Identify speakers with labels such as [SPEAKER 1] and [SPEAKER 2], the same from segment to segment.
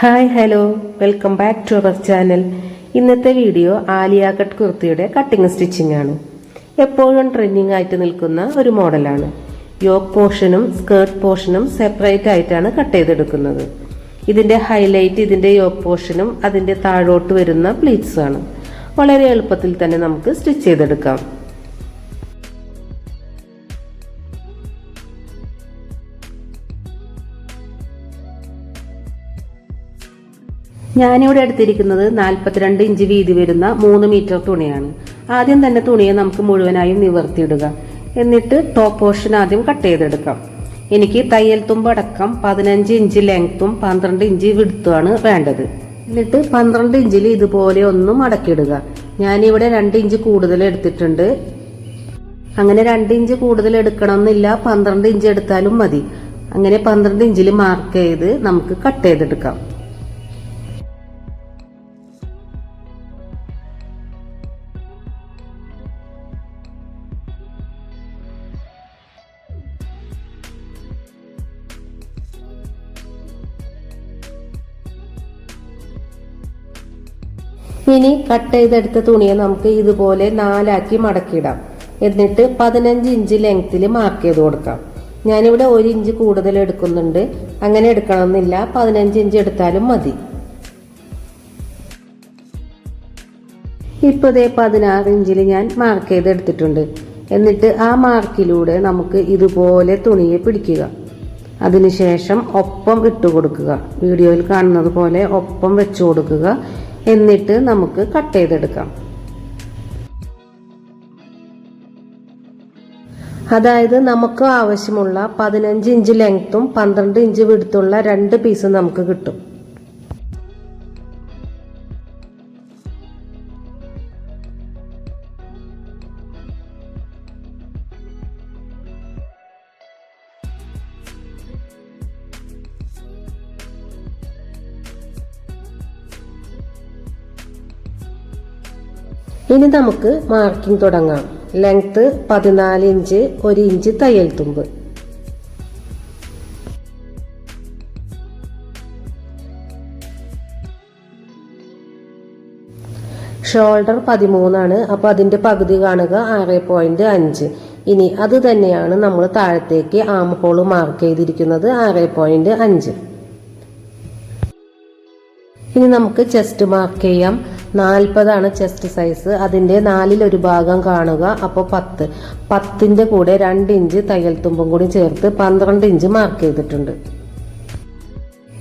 [SPEAKER 1] Hi hello. Welcome back to our channel. ഇന്നത്തെ video Alia cut കുർത്തിയുടെ cutting stitching ആണ്. എപ്പോഴും ട്രെൻഡിങ് ആയിട്ട് നിൽക്കുന്ന ഒരു മോഡലാണ് യോക്ക് പോർഷനും സ്കേർട്ട് പോർഷനും സെപ്പറേറ്റ് ആയിട്ടാണ് കട്ട് ചെയ്തെടുക്കുന്നത്. ഇതിന്റെ ഹൈലൈറ്റ് ഇതിന്റെ യോക്ക് പോർഷനും അതിന്റെ താഴോട്ട് വരുന്ന പ്ലീറ്റ്സും ആണ്. വളരെ എളുപ്പത്തിൽ തന്നെ നമുക്ക് സ്റ്റിച്ച് ചെയ്തെടുക്കാം. ഞാനിവിടെ എടുത്തിരിക്കുന്നത് നാൽപ്പത്തിരണ്ട് ഇഞ്ച് വീതി വരുന്ന മൂന്ന് മീറ്റർ തുണിയാണ്. ആദ്യം തന്നെ തുണിയെ നമുക്ക് മുഴുവനായും നിവർത്തിയിടുക. എന്നിട്ട് ടോപ്പ് പോർഷൻ ആദ്യം കട്ട് ചെയ്തെടുക്കാം. എനിക്ക് തയ്യൽ തുമ്പടക്കം പതിനഞ്ച് ഇഞ്ച് ലെങ്ത്തും പന്ത്രണ്ട് ഇഞ്ച് വിടുത്തുമാണ് വേണ്ടത്. എന്നിട്ട് പന്ത്രണ്ട് ഇഞ്ചിൽ ഇതുപോലെ ഒന്ന് മടക്കിയിടുക ഞാനിവിടെ രണ്ട് ഇഞ്ച് കൂടുതൽ എടുത്തിട്ടുണ്ട്. അങ്ങനെ രണ്ട് ഇഞ്ച് കൂടുതൽ എടുക്കണമെന്നില്ല. പന്ത്രണ്ട് ഇഞ്ച് എടുത്താലും മതി. അങ്ങനെ പന്ത്രണ്ട് ഇഞ്ചിൽ മാർക്ക് ചെയ്ത് നമുക്ക് കട്ട് ചെയ്തെടുക്കാം. ഇനി കട്ട് ചെയ്തെടുത്ത തുണിയെ നമുക്ക് ഇതുപോലെ നാലാക്കി മടക്കിയിടാം. എന്നിട്ട് പതിനഞ്ച് ഇഞ്ച് ലെങ്ത്തിൽ മാർക്ക് ചെയ്ത് കൊടുക്കാം. ഞാനിവിടെ ഒരു ഇഞ്ച് കൂടുതൽ എടുക്കുന്നുണ്ട്. അങ്ങനെ എടുക്കണമെന്നില്ല. പതിനഞ്ച് ഇഞ്ച് എടുത്താലും മതി. ഇപ്പോൾ ഇതേ പതിനാറ് ഇഞ്ചിൽ ഞാൻ മാർക്ക് ചെയ്തെടുത്തിട്ടുണ്ട്. എന്നിട്ട് ആ മാർക്കിലൂടെ നമുക്ക് ഇതുപോലെ തുണിയെ പിടിക്കുക. അതിനുശേഷം ഒപ്പം ഇട്ട് കൊടുക്കുക. വീഡിയോയിൽ കാണുന്നത് പോലെ ഒപ്പം വെച്ചു കൊടുക്കുക. എന്നിട്ട് നമുക്ക് കട്ട് ചെയ്തെടുക്കാം. അതായത് നമുക്ക് ആവശ്യമുള്ള പതിനഞ്ച് ഇഞ്ച് ലെങ്ത്തും പന്ത്രണ്ട് ഇഞ്ച് വിടുത്തുള്ള രണ്ട് പീസ് നമുക്ക് കിട്ടും. ഇനി നമുക്ക് മാർക്കിംഗ് തുടങ്ങാം. ലെങ്ത് പതിനാല് ഇഞ്ച് ഒരു ഇഞ്ച് തയ്യൽ തുമ്പ്. ഷോൾഡർ പതിമൂന്നാണ്. അപ്പോൾ അതിന്റെ പകുതി കാണുക ആറ് പോയിന്റ് അഞ്ച്. ഇനി അത് തന്നെയാണ് നമ്മൾ താഴത്തേക്ക് ആം ഹോൾ മാർക്ക് ചെയ്തിരിക്കുന്നത് ആറ് പോയിന്റ് അഞ്ച്. ഇനി നമുക്ക് ചെസ്റ്റ് മാർക്ക് ചെയ്യാം. നാൽപ്പതാണ് ചെസ്റ്റ് സൈസ് അതിന്റെ നാലിലൊരു ഭാഗം കാണുക. അപ്പോൾ പത്ത്. പത്തിന്റെ കൂടെ രണ്ട് ഇഞ്ച് തയ്യൽ തുമ്പും കൂടി ചേർത്ത് പന്ത്രണ്ട് ഇഞ്ച് മാർക്ക് ചെയ്തിട്ടുണ്ട്.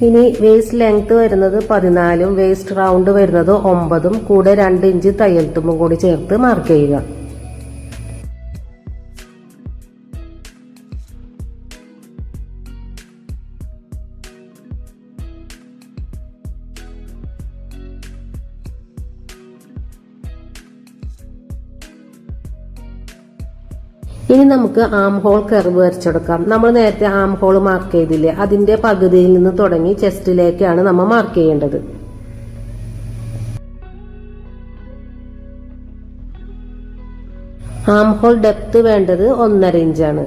[SPEAKER 1] ഇനി വേസ്റ്റ് ലെങ്ത് വരുന്നത് പതിനാലും വേസ്റ്റ് റൗണ്ട് വരുന്നത് ഒമ്പതും കൂടെ രണ്ട് ഇഞ്ച് തയ്യൽ തുമ്പും കൂടി ചേർത്ത് മാർക്ക് ചെയ്യുക. ഇനി നമുക്ക് ആം ഹോൾ കർവ് വരച്ചെടുക്കാം. നമ്മൾ നേരത്തെ ആം ഹോൾ മാർക്ക് ചെയ്തില്ലേ? അതിന്റെ പകുതിയിൽ നിന്ന് തുടങ്ങി ചെസ്റ്റിലേക്കാണ് നമ്മൾ മാർക്ക് ചെയ്യേണ്ടത്. ആം ഹോൾ ഡെപ്ത് വേണ്ടത് ഒന്നര ഇഞ്ചാണ്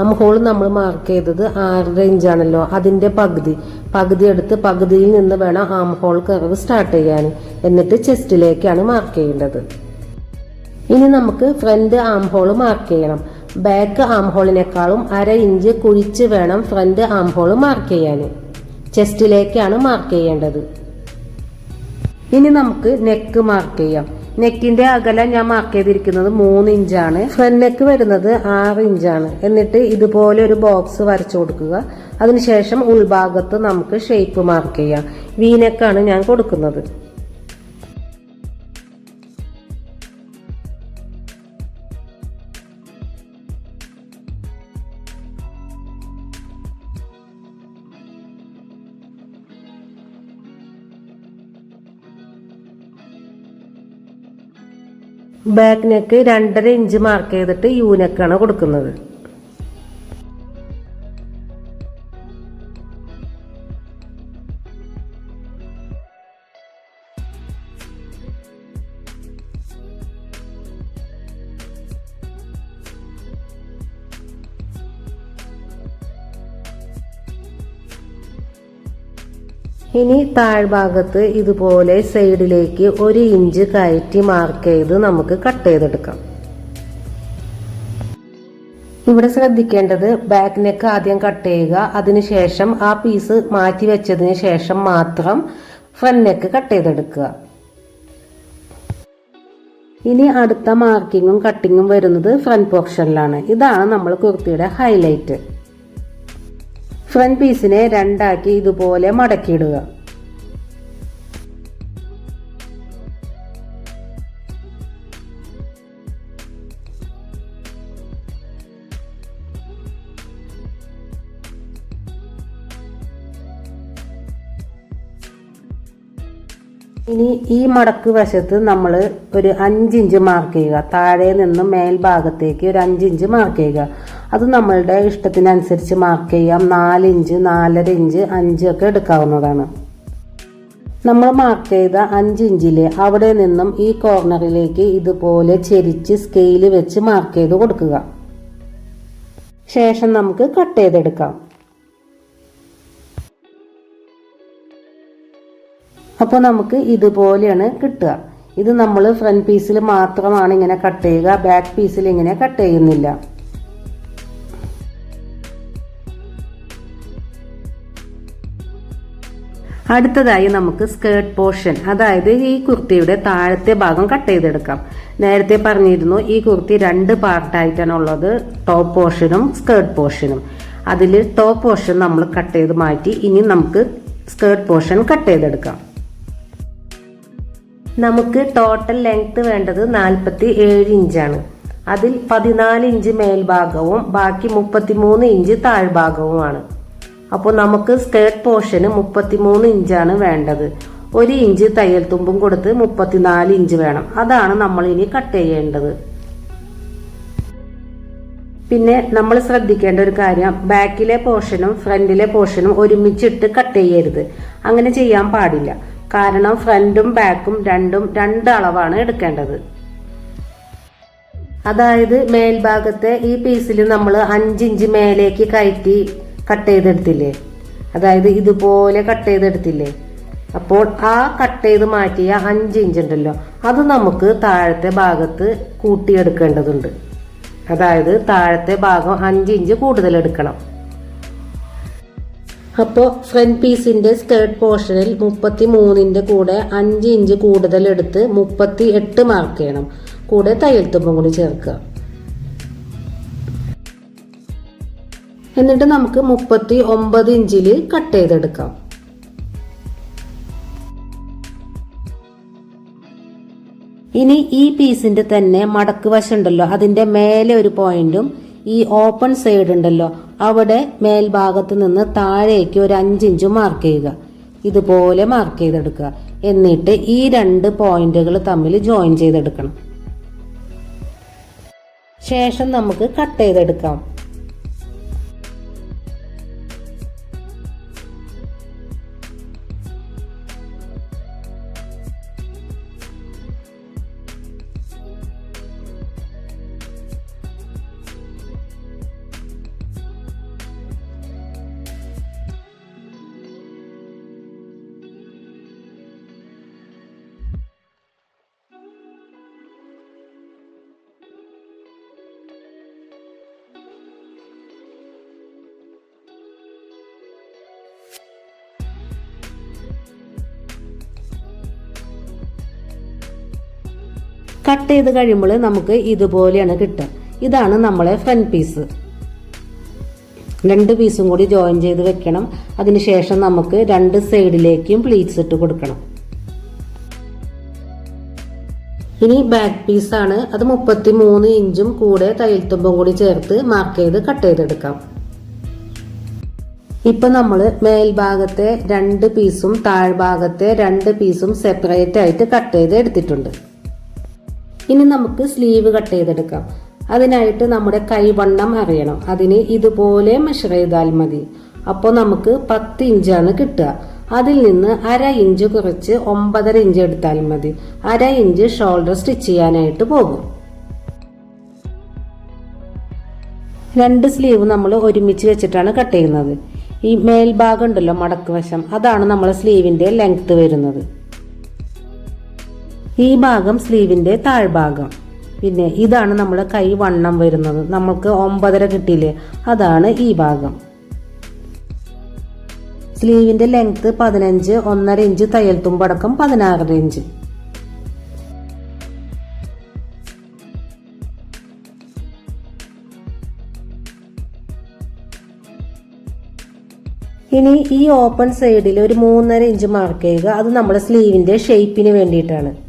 [SPEAKER 1] ആം ഹോൾ നമ്മൾ മാർക്ക് ചെയ്തത് ആറര ഇഞ്ചാണല്ലോ അതിന്റെ പകുതി. പകുതി എടുത്ത് പകുതിയിൽ നിന്ന് വേണം ആം ഹോൾ കർവ് സ്റ്റാർട്ട് ചെയ്യാൻ. എന്നിട്ട് ചെസ്റ്റിലേക്കാണ് മാർക്ക് ചെയ്യേണ്ടത്. ഇനി നമുക്ക് ഫ്രണ്ട് ആം ഹോൾ മാർക്ക് ചെയ്യണം. ബാക്ക് ആം ഹോളിനേക്കാളും അര ഇഞ്ച് കുഴിച്ച് വേണം ഫ്രണ്ട് ആം ഹോൾ മാർക്ക് ചെയ്യാൻ. ചെസ്റ്റിലേക്കാണ് മാർക്ക് ചെയ്യേണ്ടത്. ഇനി നമുക്ക് നെക്ക് മാർക്ക് ചെയ്യാം. നെക്കിന്റെ അകലം ഞാൻ മാർക്ക് ചെയ്തിരിക്കുന്നത് മൂന്ന് ഇഞ്ചാണ് ഫ്രണ്ട് നെക്ക് വരുന്നത് ആറ് ഇഞ്ചാണ് എന്നിട്ട് ഇതുപോലെ ഒരു ബോക്സ് വരച്ചു കൊടുക്കുക. അതിനുശേഷം ഉൾഭാഗത്ത് നമുക്ക് ഷേപ്പ് മാർക്ക് ചെയ്യാം. വീനെക്കാണ് ഞാൻ കൊടുക്കുന്നത്. ബാക്ക് നെക്ക് രണ്ടര ഇഞ്ച് മാർക്ക് ചെയ്തിട്ട് യൂനെക്കാണ് കൊടുക്കുന്നത്. ഇനി താഴ്ഭാഗത്ത് ഇതുപോലെ സൈഡിലേക്ക് ഒരു ഇഞ്ച് കയറ്റി മാർക്ക് ചെയ്ത് നമുക്ക് കട്ട് ചെയ്തെടുക്കാം. ഇവിടെ ശ്രദ്ധിക്കേണ്ടത് ബാക്ക് നെക്ക് ആദ്യം കട്ട് ചെയ്യുക. അതിനുശേഷം ആ പീസ് മാറ്റി വെച്ചതിന് ശേഷം മാത്രം ഫ്രണ്ട് നെക്ക് കട്ട് ചെയ്തെടുക്കുക. ഇനി അടുത്ത മാർക്കിങ്ങും കട്ടിങ്ങും വരുന്നത് ഫ്രണ്ട് പോർഷനിലാണ് ഇതാണ് നമ്മൾ കുർത്തിയുടെ ഹൈലൈറ്റ് ഫ്രണ്ട് പീസിനെ രണ്ടാക്കി ഇതുപോലെ മടക്കിയിടുക. ഇനി ഈ മടക്ക് വശത്ത് നമ്മൾ ഒരു അഞ്ചിഞ്ച് മാർക്ക് ചെയ്യുക. താഴെ നിന്ന് മേൽഭാഗത്തേക്ക് ഒരു അഞ്ചിഞ്ച് മാർക്ക് ചെയ്യുക. അത് നമ്മളുടെ ഇഷ്ടത്തിനനുസരിച്ച് മാർക്ക് ചെയ്യാം. നാലിഞ്ച് നാലര ഇഞ്ച് അഞ്ച് ഒക്കെ എടുക്കാവുന്നതാണ്. നമ്മൾ മാർക്ക് ചെയ്ത അഞ്ച് ഇഞ്ചിൽ അവിടെ നിന്നും ഈ കോർണറിലേക്ക് ഇതുപോലെ ചെരിച്ച് സ്കെയിൽ വെച്ച് മാർക്ക് ചെയ്ത് കൊടുക്കുക. ശേഷം നമുക്ക് കട്ട് ചെയ്തെടുക്കാം. അപ്പോൾ നമുക്ക് ഇതുപോലെയാണ് കിട്ടുക. ഇത് നമ്മൾ ഫ്രണ്ട് പീസിൽ മാത്രമാണ് ഇങ്ങനെ കട്ട് ചെയ്യുക. ബാക്ക് പീസിൽ ഇങ്ങനെ കട്ട് ചെയ്യുന്നില്ല. അടുത്തതായി നമുക്ക് സ്കേർട്ട് പോർഷൻ അതായത് ഈ കുർത്തിയുടെ താഴത്തെ ഭാഗം കട്ട് ചെയ്തെടുക്കാം. നേരത്തെ പറഞ്ഞിരുന്നു ഈ കുർത്തി രണ്ട് പാർട്ടായിട്ടാണ് ഉള്ളത്. ടോപ്പ് പോർഷനും സ്കേർട്ട് പോർഷനും അതിൽ ടോപ്പ് പോർഷൻ നമ്മൾ കട്ട് ചെയ്ത് മാറ്റി ഇനി നമുക്ക് സ്കേർട്ട് പോർഷൻ കട്ട് ചെയ്തെടുക്കാം. നമുക്ക് ടോട്ടൽ ലെങ്ത് വേണ്ടത് നാൽപ്പത്തി ഏഴ് ഇഞ്ചാണ്. അതിൽ പതിനാല് ഇഞ്ച് മേൽഭാഗവും ബാക്കി മുപ്പത്തിമൂന്ന് ഇഞ്ച് താഴ്ഭാഗവുമാണ്. അപ്പോൾ നമുക്ക് സ്കേർട്ട് പോർഷന് മുപ്പത്തിമൂന്ന് ഇഞ്ചാണ് വേണ്ടത്. ഒരു ഇഞ്ച് തയ്യൽ തുമ്പും കൊടുത്ത് മുപ്പത്തിനാല് ഇഞ്ച് വേണം. അതാണ് നമ്മൾ ഇനി കട്ട് ചെയ്യേണ്ടത്. പിന്നെ നമ്മൾ ശ്രദ്ധിക്കേണ്ട ഒരു കാര്യം ബാക്കിലെ പോർഷനും ഫ്രണ്ടിലെ പോർഷനും ഒരുമിച്ചിട്ട് കട്ട് ചെയ്യരുത്. അങ്ങനെ ചെയ്യാൻ പാടില്ല. കാരണം ഫ്രണ്ടും ബാക്കും രണ്ടും രണ്ട് അളവാണ് എടുക്കേണ്ടത്. അതായത് മേൽഭാഗത്തെ ഈ പീസിൽ നമ്മൾ അഞ്ചിഞ്ച് മേലേക്ക് കയറ്റി കട്ട് ചെയ്തെടുത്തില്ലേ? അതായത് ഇതുപോലെ കട്ട് ചെയ്തെടുത്തില്ലേ? അപ്പോൾ ആ കട്ട് ചെയ്ത് മാറ്റിയ അഞ്ച് ഇഞ്ച് ഉണ്ടല്ലോ അത് നമുക്ക് താഴത്തെ ഭാഗത്ത് കൂട്ടിയെടുക്കേണ്ടതുണ്ട്. അതായത് താഴത്തെ ഭാഗം അഞ്ച് ഇഞ്ച് കൂടുതൽ എടുക്കണം അപ്പോൾ ഫ്രണ്ട് പീസിന്റെ സ്കേർട്ട് പോർഷനിൽ മുപ്പത്തി മൂന്നിന്റെ കൂടെ അഞ്ച് ഇഞ്ച് കൂടുതൽ എടുത്ത് മുപ്പത്തി എട്ട് മാർക്ക് ചെയ്യണം. കൂടെ തയ്യൽ തുമ്പും കൂടി ചേർക്കുക. എന്നിട്ട് നമുക്ക് മുപ്പത്തി ഒമ്പത് ഇഞ്ചിൽ കട്ട് ചെയ്തെടുക്കാം. ഇനി ഈ പീസിന്റെ തന്നെ മടക്ക് വശം ഉണ്ടല്ലോ. അതിന്റെ മേലെ ഒരു പോയിന്റും ഈ ഓപ്പൺ സൈഡ് ഉണ്ടല്ലോ. അവിടെ മേൽഭാഗത്ത് നിന്ന് താഴേക്ക് ഒരു അഞ്ചിഞ്ച് മാർക്ക് ചെയ്യുക. ഇതുപോലെ മാർക്ക് ചെയ്തെടുക്കുക. എന്നിട്ട് ഈ രണ്ട് പോയിന്റുകൾ തമ്മിൽ ജോയിൻ ചെയ്തെടുക്കണം. ശേഷം നമുക്ക് കട്ട് ചെയ്തെടുക്കാം. കട്ട് ചെയ്ത് കഴിയുമ്പോൾ നമുക്ക് ഇതുപോലെയാണ് കിട്ടുക. ഇതാണ് നമ്മളെ ഫ്രണ്ട് പീസ് രണ്ട് പീസും കൂടി ജോയിൻ ചെയ്ത് വെക്കണം. അതിനുശേഷം നമുക്ക് രണ്ട് സൈഡിലേക്കും പ്ലീറ്റ്സ് ഇട്ട് കൊടുക്കണം. ഇനി ബാക്ക് പീസാണ് അത് മുപ്പത്തി മൂന്ന് ഇഞ്ചും കൂടെ തയ്യൽത്തുമ്പും കൂടി ചേർത്ത് മാർക്ക് ചെയ്ത് കട്ട് ചെയ്തെടുക്കാം. ഇപ്പം നമ്മൾ മേൽഭാഗത്തെ രണ്ട് പീസും താഴ്ഭാഗത്തെ രണ്ട് പീസും സെപ്പറേറ്റ് ആയിട്ട് കട്ട് ചെയ്ത് എടുത്തിട്ടുണ്ട് ഇനി നമുക്ക് സ്ലീവ് കട്ട് ചെയ്തെടുക്കാം. അതിനായിട്ട് നമ്മുടെ കൈവണ്ണം അറിയണം അതിന് ഇതുപോലെ മെഷർ ചെയ്താൽ മതി. അപ്പോൾ നമുക്ക് പത്ത് ഇഞ്ചാണ് കിട്ടുക. അതിൽ നിന്ന് അര ഇഞ്ച് കുറച്ച് ഒമ്പതര ഇഞ്ച് എടുത്താൽ മതി. അര ഇഞ്ച് ഷോൾഡർ സ്റ്റിച്ച് ചെയ്യാനായിട്ട് പോകും. രണ്ട് സ്ലീവ് നമ്മൾ ഒരുമിച്ച് വെച്ചിട്ടാണ് കട്ട് ചെയ്യുന്നത്. ഈ മേൽഭാഗം ഉണ്ടല്ലോ മടക്ക് വശം. അതാണ് നമ്മളെ സ്ലീവിന്റെ ലെങ്ത് വരുന്നത്. ഈ ഭാഗം സ്ലീവിന്റെ താഴ്ഭാഗം. പിന്നെ ഇതാണ് നമ്മുടെ കൈ വണ്ണം വരുന്നത്. നമ്മൾക്ക് ഒമ്പതര കിട്ടിയില്ലേ? അതാണ് ഈ ഭാഗം. സ്ലീവിന്റെ ലെങ്ത് പതിനഞ്ച് ഒന്നര ഇഞ്ച് തയ്യൽ തുമ്പടക്കം പതിനാറര ഇഞ്ച്. ഇനി ഈ ഓപ്പൺ സൈഡിൽ ഒരു മൂന്നര ഇഞ്ച് മാർക്ക് ചെയ്യുക. അത് നമ്മുടെ സ്ലീവിന്റെ ഷേപ്പിന് വേണ്ടിയിട്ടാണ്.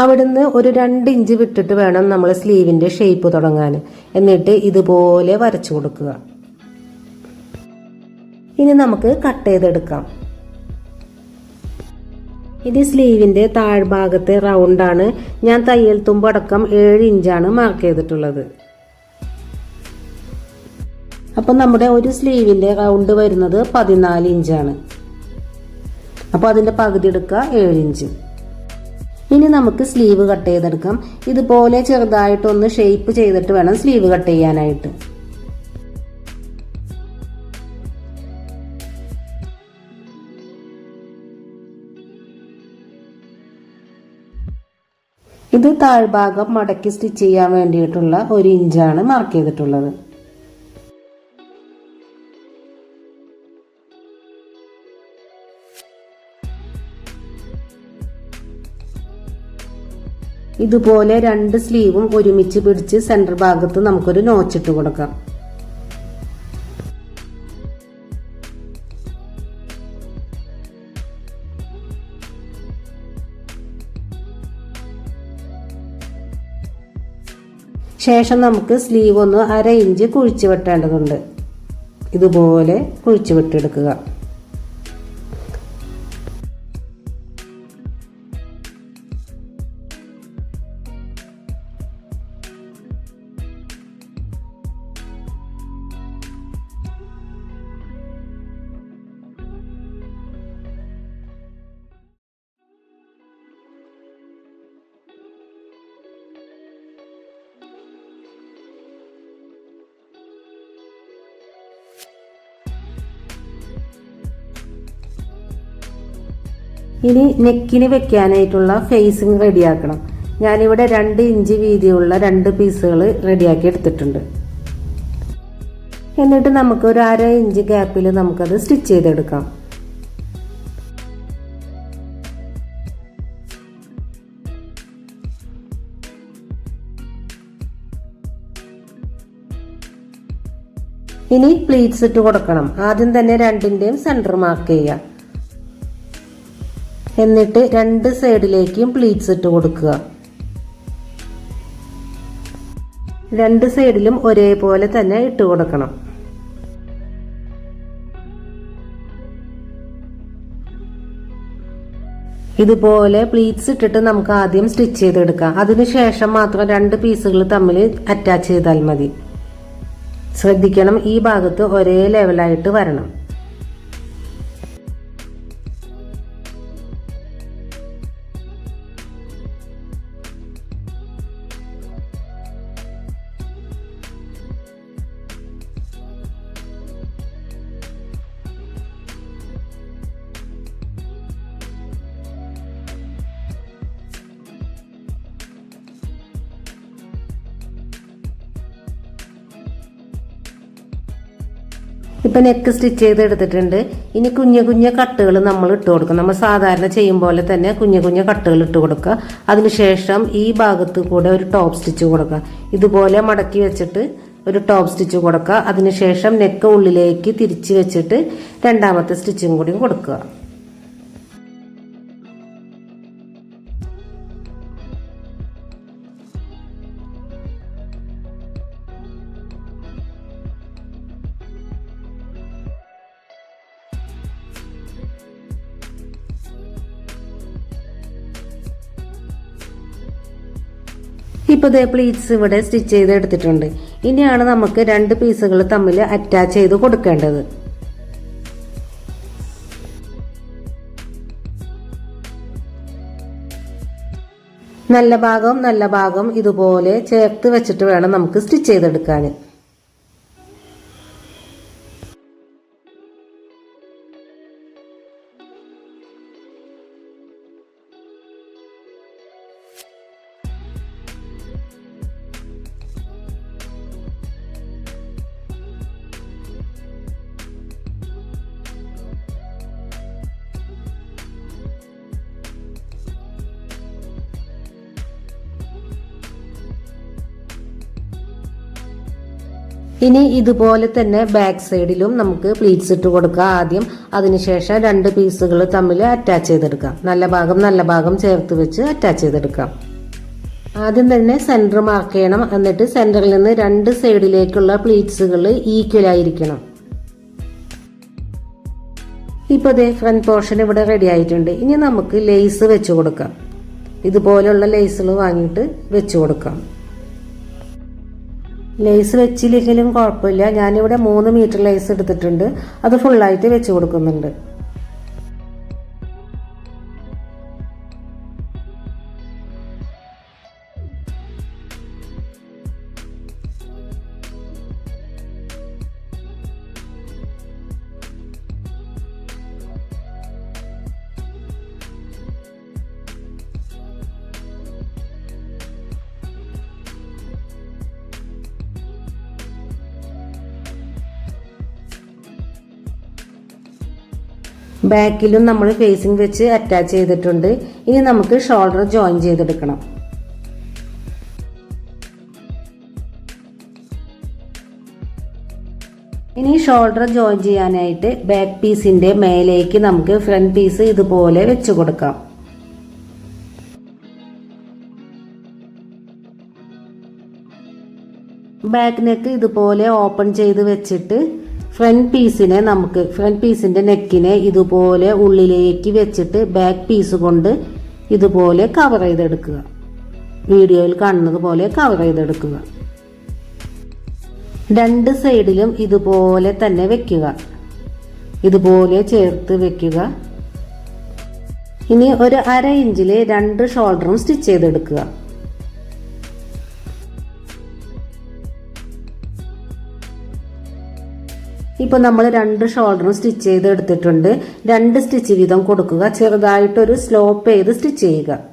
[SPEAKER 1] അവിടുന്ന് ഒരു രണ്ട് ഇഞ്ച് വിട്ടിട്ട് വേണം നമ്മൾ സ്ലീവിന്റെ ഷേപ്പ് തുടങ്ങാൻ എന്നിട്ട് ഇതുപോലെ വരച്ചു കൊടുക്കുക. ഇനി നമുക്ക് കട്ട് ചെയ്തെടുക്കാം. ഇത് സ്ലീവിന്റെ താഴ്ഭാഗത്തെ റൗണ്ടാണ് ഞാൻ തയ്യൽ തുമ്പടക്കം ഏഴ് ഇഞ്ചാണ് മാർക്ക് ചെയ്തിട്ടുള്ളത്. അപ്പം നമ്മുടെ ഒരു സ്ലീവിന്റെ റൗണ്ട് വരുന്നത് പതിനാല് ഇഞ്ചാണ്. അപ്പോൾ അതിന്റെ പകുതി എടുക്കുക ഏഴ് ഇഞ്ച്. ഇനി നമുക്ക് സ്ലീവ് കട്ട് ചെയ്തെടുക്കാം. ഇതുപോലെ ചെറുതായിട്ടൊന്ന് ഷേപ്പ് ചെയ്തിട്ട് വേണം സ്ലീവ് കട്ട് ചെയ്യാനായിട്ട്. ഇത് താഴ്ഭാഗം മടക്കി സ്റ്റിച്ച് ചെയ്യാൻ വേണ്ടിയിട്ടുള്ള ഒരു ഇഞ്ചാണ് മാർക്ക് ചെയ്തിട്ടുള്ളത്. ഇതുപോലെ രണ്ട് സ്ലീവും ഒരുമിച്ച് പിടിച്ച് സെന്റർ ഭാഗത്ത് നമുക്കൊരു നോച്ചിട്ട് കൊടുക്കാം. ശേഷം നമുക്ക് സ്ലീവ് ഒന്ന് അര ഇഞ്ച് കുഴിച്ചു വെട്ടേണ്ടതുണ്ട്. ഇതുപോലെ കുഴിച്ചു വെട്ടിയെടുക്കുക ഇനി നെക്കിന് വെക്കാനായിട്ടുള്ള ഫേസിങ് റെഡിയാക്കണം ഞാനിവിടെ രണ്ട് ഇഞ്ച് വീതിയുള്ള രണ്ട് പീസുകൾ റെഡിയാക്കി എടുത്തിട്ടുണ്ട്. എന്നിട്ട് നമുക്ക് ഒരു അര ഇഞ്ച് ഗ്യാപ്പിൽ നമുക്കത് സ്റ്റിച്ച് ചെയ്തെടുക്കാം. ഇനി പ്ലീറ്റ്സ് ഇട്ട് കൊടുക്കണം. ആദ്യം തന്നെ രണ്ടിന്റെയും സെന്റർ മാർക്ക് ചെയ്യാം എന്നിട്ട് രണ്ട് സൈഡിലേക്കും പ്ലീറ്റ്സ് ഇട്ട് കൊടുക്കുക. രണ്ട് സൈഡിലും ഒരേപോലെ തന്നെ ഇട്ട് കൊടുക്കണം. ഇതുപോലെ പ്ലീറ്റ്സ് ഇട്ടിട്ട് നമുക്ക് ആദ്യം സ്റ്റിച്ച് ചെയ്തെടുക്കാം. അതിനുശേഷം മാത്രം രണ്ട് പീസുകൾ തമ്മിൽ അറ്റാച്ച് ചെയ്താൽ മതി. ശ്രദ്ധിക്കണം ഈ ഭാഗത്ത് ഒരേ ലെവലായിട്ട് വരണം. ഇപ്പൊ നെക്ക് സ്റ്റിച്ച് ചെയ്ത് എടുത്തിട്ടുണ്ട് ഇനി കുഞ്ഞു കുഞ്ഞു കട്ടുകൾ നമ്മൾ ഇട്ട് കൊടുക്കും. നമ്മൾ സാധാരണ ചെയ്യും പോലെ തന്നെ കുഞ്ഞു കുഞ്ഞു കട്ടുകൾ ഇട്ട് കൊടുക്കുക. അതിനുശേഷം ഈ ഭാഗത്ത് കൂടെ ഒരു ടോപ്പ് സ്റ്റിച്ച് കൊടുക്കുക. ഇതുപോലെ മടക്കി വെച്ചിട്ട് ഒരു ടോപ്പ് സ്റ്റിച്ച് കൊടുക്കുക. അതിനുശേഷം നെക്ക് ഉള്ളിലേക്ക് തിരിച്ച് വെച്ചിട്ട് രണ്ടാമത്തെ സ്റ്റിച്ചും കൂടി കൊടുക്കുക. ഇപ്പൊ ദേ പ്ലീറ്റ്സ് ഇവിടെ സ്റ്റിച്ച് ചെയ്ത് എടുത്തിട്ടുണ്ട്. ഇനിയാണ് നമുക്ക് രണ്ട് പീസുകൾ തമ്മിൽ അറ്റാച്ച് ചെയ്ത് കൊടുക്കേണ്ടത്. നല്ല ഭാഗം നല്ല ഭാഗം ഇതുപോലെ ചേർത്ത് വെച്ചിട്ട് വേണം നമുക്ക് സ്റ്റിച്ച് ചെയ്തെടുക്കാൻ ഇനി ഇതുപോലെ തന്നെ ബാക്ക് സൈഡിലും നമുക്ക് പ്ലീറ്റ്സ് ഇട്ട് കൊടുക്കാം ആദ്യം. അതിനുശേഷം രണ്ട് പീസുകൾ തമ്മിൽ അറ്റാച്ച് ചെയ്തെടുക്കാം. നല്ല ഭാഗം നല്ല ഭാഗം ചേർത്ത് വെച്ച് അറ്റാച്ച് ചെയ്തെടുക്കാം. ആദ്യം തന്നെ സെന്റർ മാർക്ക് ചെയ്യണം. എന്നിട്ട് സെന്ററിൽ നിന്ന് രണ്ട് സൈഡിലേക്കുള്ള പ്ലീറ്റ്സുകൾ ഈക്വൽ ആയിരിക്കണം. ഇപ്പോൾ ദേ ഫ്രണ്ട് പോർഷൻ ഇവിടെ റെഡി ആയിട്ടുണ്ട്. ഇനി നമുക്ക് ലേസ് വെച്ച് കൊടുക്കാം. ഇതുപോലുള്ള ലേസുകൾ വാങ്ങിയിട്ട് വെച്ച് കൊടുക്കാം. ലേസ് വെച്ചില്ലെങ്കിലും കുഴപ്പമില്ല. ഞാനിവിടെ മൂന്ന് മീറ്റർ ലേസ് എടുത്തിട്ടുണ്ട്. അത് ഫുള്ളായിട്ട് വെച്ച് കൊടുക്കുന്നുണ്ട്. ബാക്കിലും നമ്മൾ ഫേസിങ് വെച്ച് അറ്റാച്ച് ചെയ്തിട്ടുണ്ട്. ഇനി നമുക്ക് ഷോൾഡർ ജോയിൻ ചെയ്തെടുക്കണം. ഇനി ഷോൾഡർ ജോയിൻ ചെയ്യാനായിട്ട് ബാക്ക് പീസിന്റെ മേലേക്ക് നമുക്ക് ഫ്രണ്ട് പീസ് ഇതുപോലെ വെച്ച് കൊടുക്കാം. ബാക്ക് നെക്ക് ഇതുപോലെ ഓപ്പൺ ചെയ്ത് വെച്ചിട്ട് ഫ്രണ്ട് പീസിനെ നമുക്ക് ഫ്രണ്ട് പീസിന്റെ നെക്കിനെ ഇതുപോലെ ഉള്ളിലേക്ക് വെച്ചിട്ട് ബാക്ക് പീസ് കൊണ്ട് ഇതുപോലെ കവർ ചെയ്തെടുക്കുക. വീഡിയോയിൽ കാണുന്നത് പോലെ കവർ ചെയ്തെടുക്കുക. രണ്ട് സൈഡിലും ഇതുപോലെ തന്നെ വെക്കുക. ഇതുപോലെ ചേർത്ത് വെക്കുക. ഇനി ഒരു അര ഇഞ്ചിൽ രണ്ട് ഷോൾഡറും സ്റ്റിച്ച് ചെയ്തെടുക്കുക. ഇപ്പൊ നമ്മൾ രണ്ട് ഷോൾഡറും സ്റ്റിച്ച് ചെയ്ത് എടുത്തിട്ടുണ്ട്. രണ്ട് സ്റ്റിച്ച് വീതം കൊടുക്കുക. ചെറുതായിട്ടൊരു സ്ലോപ്പ് ചെയ്ത് സ്റ്റിച്ച് ചെയ്യുക.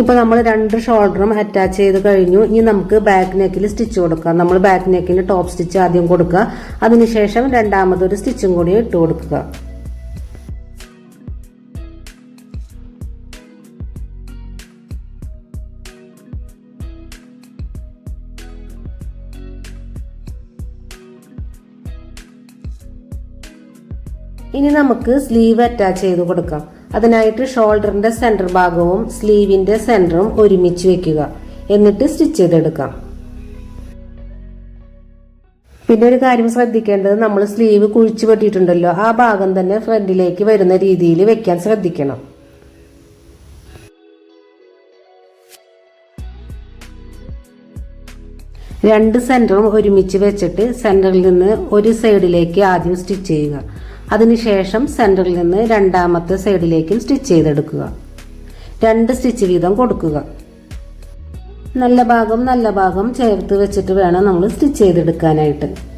[SPEAKER 1] ഇപ്പൊ നമ്മൾ രണ്ട് ഷോൾഡറും അറ്റാച്ച് ചെയ്ത് കഴിഞ്ഞു. ഇനി നമുക്ക് ബാക്ക് നെക്കിൽ സ്റ്റിച്ച് കൊടുക്കാം. നമ്മൾ ബാക്ക് നെക്കിന് ടോപ്പ് സ്റ്റിച്ച് ആദ്യം കൊടുക്കുക. അതിനുശേഷം രണ്ടാമതൊരു സ്റ്റിച്ചും കൂടി ഇട്ട് കൊടുക്കുക. ഇനി നമുക്ക് സ്ലീവ് അറ്റാച്ച് ചെയ്ത് കൊടുക്കാം. അതിനായിട്ട് ഷോൾഡറിന്റെ സെന്റർ ഭാഗവും സ്ലീവിന്റെ സെന്ററും ഒരുമിച്ച് വെക്കുക. എന്നിട്ട് സ്റ്റിച്ച് ചെയ്തെടുക്കാം. പിന്നെ ഒരു കാര്യം ശ്രദ്ധിക്കേണ്ടത് നമ്മൾ സ്ലീവ് കുഴിച്ചു പെട്ടിട്ടുണ്ടല്ലോ ആ ഭാഗം തന്നെ ഫ്രണ്ടിലേക്ക് വരുന്ന രീതിയിൽ വെക്കാൻ ശ്രദ്ധിക്കണം. രണ്ട് സെന്ററും ഒരുമിച്ച് വെച്ചിട്ട് സെന്ററിൽ നിന്ന് ഒരു സൈഡിലേക്ക് ആദ്യം സ്റ്റിച്ച് ചെയ്യുക. അതിനുശേഷം സെന്ററിൽ നിന്ന് രണ്ടാമത്തെ സൈഡിലേക്കും സ്റ്റിച്ച് ചെയ്തെടുക്കുക. രണ്ട് സ്റ്റിച്ച് വീതം കൊടുക്കുക. നല്ല ഭാഗം നല്ല ഭാഗം ചേർത്ത് വെച്ചിട്ട് വേണം നമ്മൾ സ്റ്റിച്ച് ചെയ്തെടുക്കാനായിട്ട്.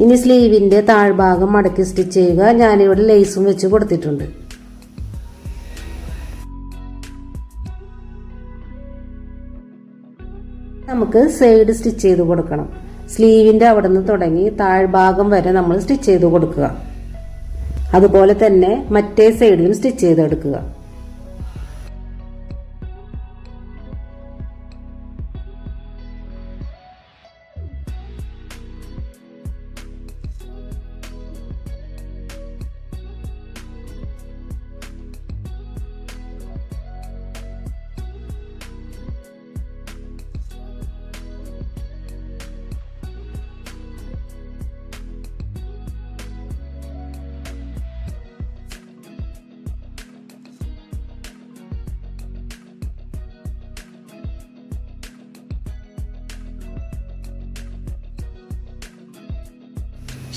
[SPEAKER 1] ഇനി സ്ലീവിന്റെ താഴ്ഭാഗം മടക്കി സ്റ്റിച്ച് ചെയ്യുക. ഞാനിവിടെ ലേസും വെച്ച് കൊടുത്തിട്ടുണ്ട്. നമുക്ക് സൈഡ് സ്റ്റിച്ച് ചെയ്ത് കൊടുക്കണം. സ്ലീവിന്റെ അവിടെ നിന്ന് തുടങ്ങി താഴ്ഭാഗം വരെ നമ്മൾ സ്റ്റിച്ച് ചെയ്ത് കൊടുക്കുക. അതുപോലെ തന്നെ മറ്റേ സൈഡിലും സ്റ്റിച്ച് ചെയ്തെടുക്കുക.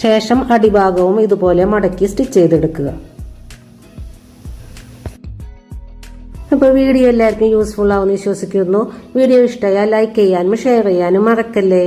[SPEAKER 1] ശേഷം അടിഭാഗവും ഇതുപോലെ മടക്കി സ്റ്റിച്ച് ചെയ്തെടുക്കുക. അപ്പോൾ വീഡിയോ എല്ലാവർക്കും യൂസ്ഫുൾ ആവുമെന്ന് വിശ്വസിക്കുന്നു. വീഡിയോ ഇഷ്ടമായാൽ ലൈക്ക് ചെയ്യാനും ഷെയർ ചെയ്യാനും മറക്കല്ലേ?